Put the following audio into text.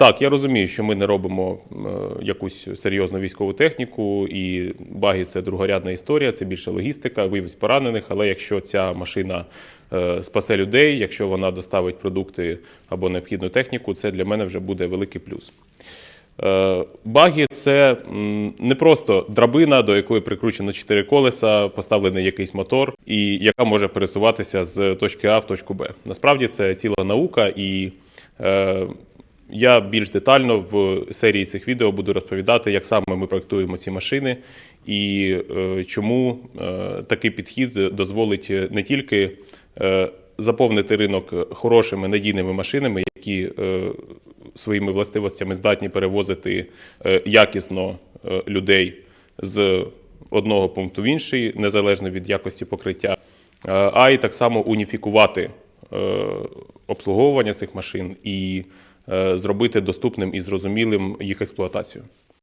Так, я розумію, що ми не робимо е, якусь серйозну військову техніку, і баги це другорядна історія, це більше логістика, вивіз поранених. Але якщо ця машина е, спасе людей, якщо вона доставить продукти або необхідну техніку, це для мене вже буде великий плюс. Е, Баги це не просто драбина, до якої прикручено чотири колеса, поставлений якийсь мотор, і яка може пересуватися з точки А в точку Б. Насправді це ціла наука, і я більш детально в серії цих відео буду розповідати, як саме ми проектуємо ці машини і е, чому е, такий підхід дозволить не тільки е, заповнити ринок хорошими надійними машинами, які е, своїми властивостями здатні перевозити е, якісно е, людей з одного пункту в інший, незалежно від якості покриття, е, а й так само уніфікувати е, обслуговування цих машин і е, зробити доступним і зрозумілим їх експлуатацію.